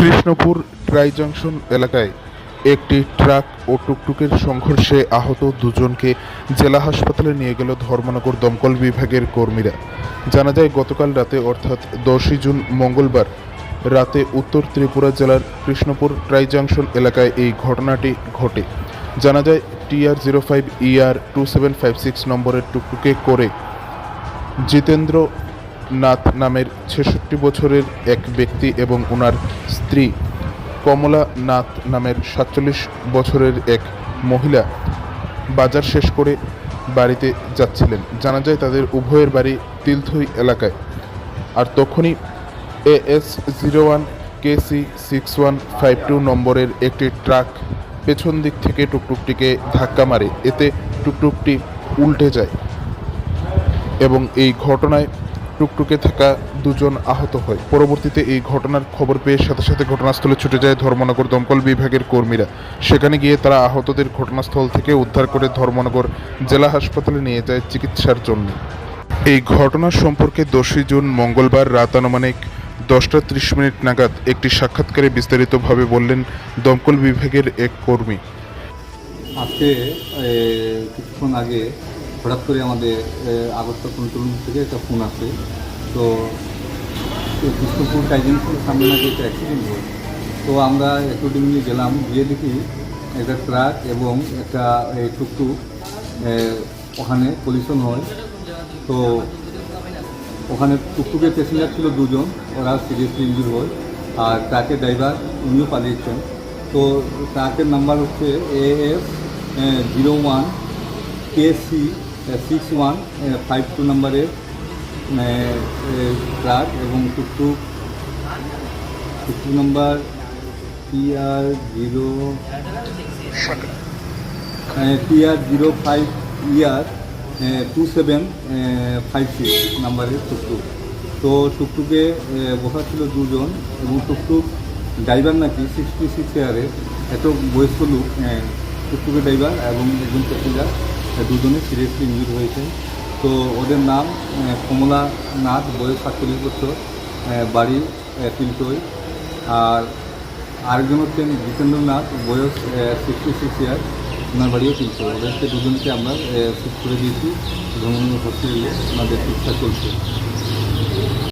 Krishnapur try junction এলাকায় একটি truck ও টুকটুকের সংঘর্ষে আহত দুজনকে জেলা হাসপাতালে নিয়ে গেল ধর্মনগর দমকল বিভাগের কর্মীরা। জানা যায়, গতকাল রাতে অর্থাৎ দশই জুন মঙ্গলবার রাতে উত্তর ত্রিপুরা জেলার কৃষ্ণপুর ট্রাই জংশন এলাকায় এই ঘটনাটি ঘটে। জানা যায় TR zero five ER two seven five six নম্বরের টুকটুকে করে জিতেন্দ্র নাথ নামের ছেষট্টি বছরের এক ব্যক্তি এবং ওনার স্ত্রী কমলা নাথ নামের সাতচল্লিশ বছরের এক মহিলা বাজার শেষ করে বাড়িতে যাচ্ছিলেন। জানা যায় তাদের উভয়ের বাড়ি তিলথই এলাকায়। আর তখনই A S zero one KC six one five two নম্বরের একটি ট্রাক পেছন দিক থেকে টুকটুকটিকে ধাক্কা মারে। এতে টুকটুকটি উল্টে যায় এবং এই ঘটনায় টুকটুকে থাকা দুজন আহত হয়। পরবর্তীতে এই ঘটনার খবর পেয়ে সাথে সাথে ঘটনাস্থলে ছুটে যায় ধর্মনগর দমকল বিভাগের কর্মীরা। সেখানে গিয়ে তারা আহতদের ঘটনাস্থল থেকে উদ্ধার করে ধর্মনগর জেলা হাসপাতালে নিয়ে যায় চিকিৎসার জন্য। এই ঘটনা সম্পর্কে দশই জুন মঙ্গলবার রাত আনুমানিক দশটা ত্রিশ মিনিট নাগাদ একটি সাক্ষাৎকারে বিস্তারিতভাবে বললেন দমকল বিভাগের এক কর্মী। আজকে কিছুক্ষণ আগে হঠাৎ করে আমাদের আগরতলা কন্ট্রোল থেকে একটা ফোন আসে। তো এই কৃষ্ণপুর টাইজেন্সের সামনে নাকি একটা অ্যাক্সিডেন্ট হয় তো আমরা অ্যাকর্ডিংলি গেলাম, গিয়ে দেখি একটা ট্রাক এবং একটা এই টুকটুক ওখানে পলিউশন হয় তো ওখানে টুকটুকের প্যাসেঞ্জার ছিল দুজন, ওরা সিরিয়াসলি ইঞ্জুর হয়। আর ট্রাকের ড্রাইভার উনিও পালিয়েছেন। তো ট্রাকের নাম্বার হচ্ছে A F zero one K C six one five two নাম্বারের ট্রাক এবং tuktuk tuktuk number TR zero TR zero five ER two seven five six নাম্বারের টুকটুক তো টুকটুকে বসা ছিল দুজন এবং টুকটুক ড্রাইভার নাকি সিক্সটি সিক্স ইয়ারের এত বয়স্ক লোক আহ, টুকটুকের ড্রাইভার এবং একজন প্যাসেঞ্জার দুজনে সিরিয়াসলি ইঞ্জুর হয়েছে। তো ওদের নাম কমলা নাথ, বয়স সাতচল্লিশ বছর বাড়ি তিলটই আর আরেকজন হচ্ছেন জিতেন্দ্রনাথ বয়স সিক্সটি সিক্স ইয়ার ওনার বাড়িও কিনছে ওদেরকে দুজনকে আমরা শিফট করে দিয়েছি। ভ্রমণ হসপিটালে ওনাদের চিকিৎসা চলছে।